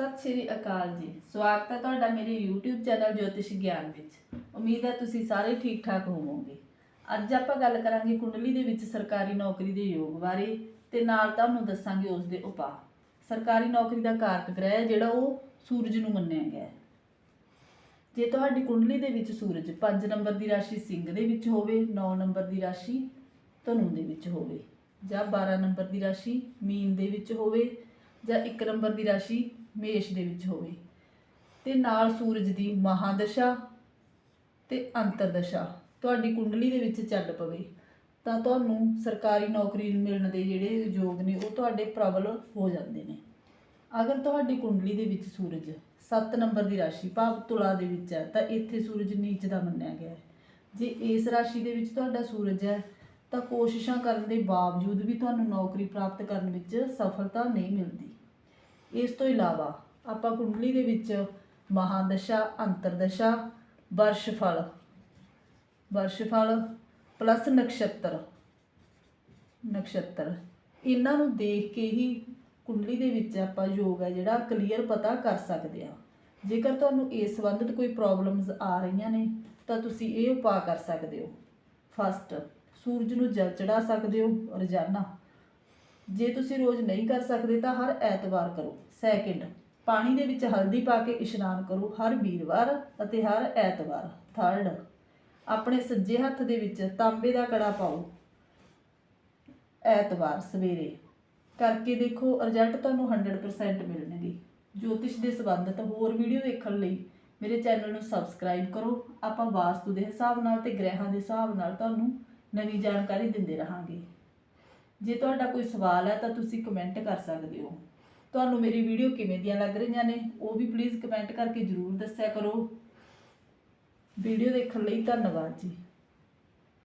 ਸਤਿ ਸ਼੍ਰੀ ਅਕਾਲ ਜੀ। ਸਵਾਗਤ ਹੈ ਤੁਹਾਡਾ ਮੇਰੇ YouTube ਚੈਨਲ ਜੋਤਿਸ਼ ਗਿਆਨ ਵਿੱਚ। ਉਮੀਦ ਹੈ ਤੁਸੀਂ ਸਾਰੇ ਠੀਕ ਠਾਕ ਹੋਵੋਗੇ। ਅੱਜ ਆਪਾਂ ਗੱਲ ਕਰਾਂਗੇ ਕੁੰਡਲੀ ਦੇ ਵਿੱਚ ਸਰਕਾਰੀ ਨੌਕਰੀ ਦੇ ਯੋਗ ਬਾਰੇ ਤੇ ਨਾਲ ਤੁਹਾਨੂੰ ਦੱਸਾਂਗੇ ਉਸ ਦੇ ਉਪਾਅ। ਸਰਕਾਰੀ ਨੌਕਰੀ ਦਾ ਕਾਰਕ ਗ੍ਰਹਿ ਹੈ ਜਿਹੜਾ ਉਹ ਸੂਰਜ ਨੂੰ ਮੰਨਿਆ ਗਿਆ ਹੈ। ਜੇ ਤੁਹਾਡੀ ਕੁੰਡਲੀ ਦੇ ਵਿੱਚ ਸੂਰਜ 5 ਨੰਬਰ ਦੀ ਰਾਸ਼ੀ ਸਿੰਘ ਦੇ ਵਿੱਚ ਹੋਵੇ 9 ਨੰਬਰ ਦੀ ਰਾਸ਼ੀ ਧਨੂ ਦੇ ਵਿੱਚ ਹੋਵੇ, ਜਾਂ 12 ਨੰਬਰ ਦੀ ਰਾਸ਼ੀ ਮੀਨ ਦੇ ਵਿੱਚ ਹੋਵੇ, ਜਾਂ 1 ਨੰਬਰ ਦੀ ਰਾਸ਼ੀ ਮੇਸ਼ ਦੇ ਵਿੱਚ ਹੋਵੇ। ਤੇ ਨਾਲ ਸੂਰਜ ਦੀ ਮਹਾਦਸ਼ਾ ਤੇ ਅੰਤਰਦਸ਼ਾ। ਤੁਹਾਡੀ ਕੁੰਡਲੀ ਦੇ ਵਿੱਚ ਚੱਲ ਪਵੇ। ਤਾਂ ਤੁਹਾਨੂੰ ਸਰਕਾਰੀ ਨੌਕਰੀ ਮਿਲਣ ਦੇ ਜਿਹੜੇ ਯੋਗ ਨੇ, ਉਹ ਤੁਹਾਡੇ ਪ੍ਰਬਲ ਹੋ ਜਾਂਦੇ ਨੇ। ਅਗਰ ਤੁਹਾਡੀ ਕੁੰਡਲੀ ਦੇ ਵਿੱਚ ਸੂਰਜ 7 ਨੰਬਰ ਦੀ ਰਾਸ਼ੀ, ਭਾਵ ਤੁਲਾ ਦੇ ਵਿੱਚ ਹੈ, ਤਾਂ ਇੱਥੇ ਸੂਰਜ ਨੀਚ ਦਾ ਮੰਨਿਆ ਗਿਆ ਹੈ। ਜੇ ਇਸ ਰਾਸ਼ੀ ਦੇ ਵਿੱਚ ਤੁਹਾਡਾ ਸੂਰਜ ਹੈ, ਤਾਂ ਕੋਸ਼ਿਸ਼ਾਂ ਕਰਨ ਦੇ ਬਾਵਜੂਦ ਵੀ ਤੁਹਾਨੂੰ ਨੌਕਰੀ ਪ੍ਰਾਪਤ ਕਰਨ ਵਿੱਚ ਸਫਲਤਾ ਨਹੀਂ ਮਿਲਦੀ। ਇਸ ਤੋਂ ਇਲਾਵਾ ਆਪਾਂ ਕੁੰਡਲੀ ਦੇ ਵਿੱਚ ਮਹਾਦਸ਼ਾ, ਅੰਤਰਦਸ਼ਾ, ਵਰਸ਼ਫਲ ਵਰਸ਼ਫਲ ਪਲੱਸ ਨਕਸ਼ਤਰ ਨਕਸ਼ਤਰ। ਇਹਨਾਂ ਨੂੰ ਦੇਖ ਕੇ ਹੀ ਕੁੰਡਲੀ ਦੇ ਵਿੱਚ ਆਪਾਂ ਯੋਗ ਹੈ ਜਿਹੜਾ ਕਲੀਅਰ ਪਤਾ ਕਰ ਸਕਦੇ ਆ ਜੇਕਰ ਤੁਹਾਨੂੰ ਇਸ ਸੰਬੰਧਿਤ ਕੋਈ ਪ੍ਰੋਬਲਮਸ ਆ ਰਹੀਆਂ ਨੇ, ਤਾਂ ਤੁਸੀਂ ਇਹ ਉਪਾਅ ਕਰ ਸਕਦੇ ਹੋ। ਫਸਟ ਸੂਰਜ ਨੂੰ ਜਲ ਚੜਾ ਸਕਦੇ ਹੋ, ਰੋਜ਼ਾਨਾ। ਜੇ ਤੁਸੀਂ ਰੋਜ਼ ਨਹੀਂ ਕਰ ਸਕਦੇ ਤਾਂ ਹਰ ਐਤਵਾਰ ਕਰੋ। ਸੈਕਿੰਡ ਪਾਣੀ ਦੇ ਵਿੱਚ ਹਲਦੀ ਪਾ ਕੇ ਇਸ਼ਨਾਨ ਕਰੋ ਹਰ ਵੀਰਵਾਰ ਅਤੇ ਹਰ ਐਤਵਾਰ। ਥਰਡ ਆਪਣੇ ਸੱਜੇ ਹੱਥ ਦੇ ਵਿੱਚ ਤਾਂਬੇ ਦਾ ਕੜਾ ਪਾਓ। ਐਤਵਾਰ, ਸਵੇਰੇ। ਕਰਕੇ ਦੇਖੋ ਰਿਜ਼ਲਟ ਤੁਹਾਨੂੰ 100% ਮਿਲਣਗੇ। ਜੋਤਿਸ਼ ਦੇ ਸੰਬੰਧਿਤ ਹੋਰ ਵੀਡੀਓ ਦੇਖਣ ਲਈ ਮੇਰੇ ਚੈਨਲ ਨੂੰ ਸਬਸਕ੍ਰਾਈਬ ਕਰੋ। ਆਪਾਂ ਵਾਸਤੂ ਦੇ ਹਿਸਾਬ ਨਾਲ ਤੇ ਗ੍ਰਹਿਾਂ ਦੇ ਹਿਸਾਬ ਨਾਲ ਤੁਹਾਨੂੰ ਨਵੀਂ ਜਾਣਕਾਰੀ ਦਿੰਦੇ ਰਹਾਂਗੇ। ਜੇ ਤੁਹਾਡਾ ਕੋਈ ਸਵਾਲ ਹੈ ਤਾਂ ਤੁਸੀਂ ਕਮੈਂਟ ਕਰ ਸਕਦੇ ਹੋ। ਤੁਹਾਨੂੰ ਮੇਰੀ ਵੀਡੀਓ ਕਿਵੇਂ ਦੀਆਂ ਲੱਗ ਰਹੀਆਂ ਨੇ, ਉਹ ਵੀ ਪਲੀਜ਼ ਕਮੈਂਟ ਕਰਕੇ ਜਰੂਰ ਦੱਸਿਆ ਕਰੋ। ਵੀਡੀਓ ਦੇਖਣ ਲਈ ਧੰਨਵਾਦ ਜੀ।